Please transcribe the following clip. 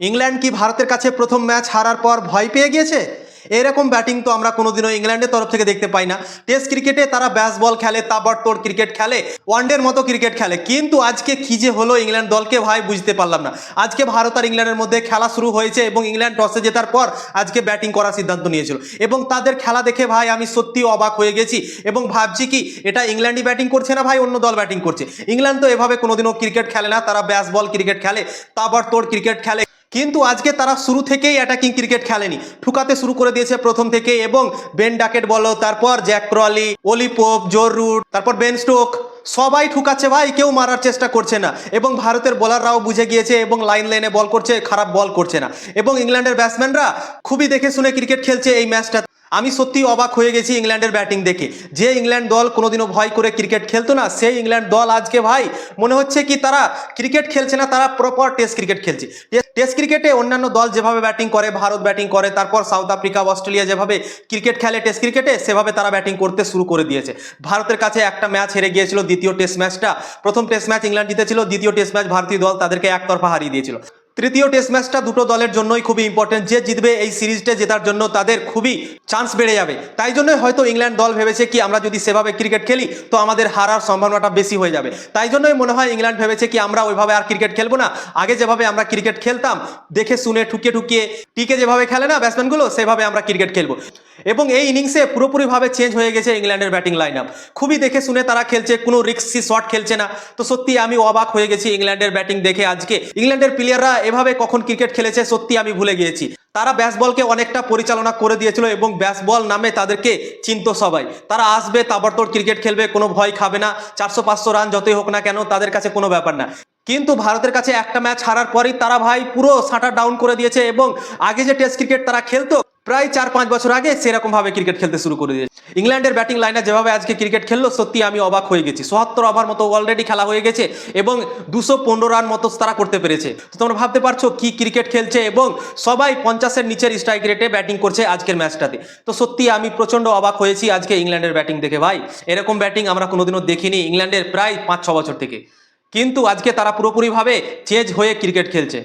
England কি ভারতের কাছে প্রথম ম্যাচ হারার পর ভয় পেয়ে গিয়েছে? এরকম ব্যাটিং তো আমরা কোনোদিনও ইংল্যান্ডের তরফ থেকে দেখতে পাই না। টেস্ট ক্রিকেটে তারা ব্যাস বল খেলে, তাবড়তোড় ক্রিকেট খেলে, ওয়ানডের মতো ক্রিকেট খেলে। কিন্তু আজকে কি যে হলো ইংল্যান্ড দলকে ভাই বুঝতে পারলাম না। আজকে ভারত আর ইংল্যান্ডের মধ্যে খেলা শুরু হয়েছে এবং ইংল্যান্ড টসে জেতার পর আজকে ব্যাটিং করার সিদ্ধান্ত নিয়েছিল। এবং তাদের খেলা দেখে ভাই আমি সত্যি অবাক হয়ে গেছি এবং ভাবছি কি, এটা ইংল্যান্ডই ব্যাটিং করছে না ভাই অন্য দল ব্যাটিং করছে? ইংল্যান্ড তো এভাবে কোনোদিনও ক্রিকেট খেলে না। তারা ব্যাস বল ক্রিকেট খেলে, তাবড়তোড় ক্রিকেট খেলে কিন্তু আজকে তারা শুরু থেকেই অ্যাটাকিং ক্রিকেট খেলেনি। ঠুকাতে শুরু করে দিয়েছে প্রথম থেকে এবং বেন ডাকেট বলো, তারপর জ্যাক ক্রলি ওলিপোপ জোর রুট তারপর বেন স্টোক সবাই ঠুকাচ্ছে ভাই, কেউ মারার চেষ্টা করছে না। এবং ভারতের বোলাররাও বুঝে গিয়েছে এবং লাইন লাইনে বল করছে, খারাপ বল করছে না। এবং ইংল্যান্ডের ব্যাটসম্যানরা খুবই দেখে শুনে ক্রিকেট খেলছে এই ম্যাচটা আমি সত্যি অবাক হয়ে গেছি ইংল্যান্ডের ব্যাটিং দেখে। যে ইংল্যান্ড দল কোনোদিনও ভয় করে ক্রিকেট খেলতো না, সেই ইংল্যান্ড দল আজকে ভাই, মনে হচ্ছে কি তারা ক্রিকেট খেলছে না, তারা প্রপার টেস্ট ক্রিকেট খেলছে। টেস্ট ক্রিকেটে অন্যান্য দল যেভাবে ব্যাটিং করে, ভারত ব্যাটিং করে, তারপর সাউথ আফ্রিকা অস্ট্রেলিয়া যেভাবে ক্রিকেট খেলে টেস্ট ক্রিকেটে সেভাবে তারা ব্যাটিং করতে শুরু করে দিয়েছে। ভারতের কাছে একটা ম্যাচ হেরে গিয়েছিল, দ্বিতীয় টেস্ট ম্যাচটা প্রথম টেস্ট ম্যাচ ইংল্যান্ড জিতেছিল, দ্বিতীয় টেস্ট ম্যাচ ভারতীয় দল তাদেরকে একতরফা হারিয়ে দিয়েছিল। তৃতীয় টেস্ট ম্যাচটা দুটো দলের জন্যই খুবই ইম্পর্টেন্ট যে জিতবে এই সিরিজটা জেতার জন্য তাদের খুবই চান্স বেড়ে যাবে। তাই জন্য হয়তো ইংল্যান্ড দল ভেবেছে কি, আমরা যদি সেভাবে ক্রিকেট খেলি, তো আমাদের হারার সম্ভাবনাটা বেশি হয়ে যাবে। তাই জন্যই মনে হয় ইংল্যান্ড ভেবেছে কি, আমরা ওইভাবে আর ক্রিকেট খেলব না। আগে যেভাবে আমরা ক্রিকেট খেলতাম, দেখে শুনে, ঠুকিয়ে ঠুকিয়ে, টিকে যেভাবে খেলে না ব্যাটসম্যানগুলো সেভাবে আমরা ক্রিকেট খেলব। এবং এই ইনিংসে পুরোপুরিভাবে চেঞ্জ হয়ে গেছে ইংল্যান্ডের ব্যাটিং লাইন আপ খুবই দেখে শুনে তারা খেলছে, কোনো রিক্সি শট খেলছে না। তো সত্যি আমি অবাক হয়ে গেছি ইংল্যান্ডের ব্যাটিং দেখে আজকে। ইংল্যান্ডের প্লেয়াররা এভাবে কখন ক্রিকেট খেলেছে সত্যি আমি ভুলে গিয়েছি। তারা ব্যাস বলকে অনেকটা পরিচালনা করে দিয়েছিল এবং ব্যাস বল নামে তাদেরকে চিনত সবাই। তারা আসবে তাবড়তোড় ক্রিকেট খেলবে, কোনো ভয় খাবে না। চারশো পাঁচশো রান যতই হোক না কেন, তাদের কাছে কোনো ব্যাপার না। কিন্তু ভারতের কাছে একটা ম্যাচ হারার পরই তারা ভাই পুরো সাঁটার ডাউন করে দিয়েছে এবং আগে যে টেস্ট ক্রিকেট তারা খেলতো, প্রায় চার পাঁচ বছর আগে সেরকম ভাবে ক্রিকেট খেলতে শুরু করে দিয়েছে। ইংল্যান্ডের ব্যাটিং লাইনে যেভাবে আজকে ক্রিকেট খেললো, সত্যি আমি অবাক হয়ে গেছি। সোহাত্তর ওভার মতো অলরেডি খেলা হয়ে গেছে এবং দুশো পনেরো রান মতো তারা করতে পেরেছে। তো তোমরা ভাবতে পারছ কি ক্রিকেট খেলছে এবং সবাই পঞ্চাশের নিচের স্ট্রাইক রেটে ব্যাটিং করছে আজকের ম্যাচটাতে তো সত্যি আমি প্রচণ্ড অবাক হয়েছি আজকে ইংল্যান্ডের ব্যাটিং দেখে ভাই। এরকম ব্যাটিং আমরা কোনোদিনও দেখিনি ইংল্যান্ডের প্রায় পাঁচ, ছ বছর থেকে। কিন্তু আজকে তারা পুরোপুরিভাবে চেঞ্জ হয়ে ক্রিকেট খেলছে।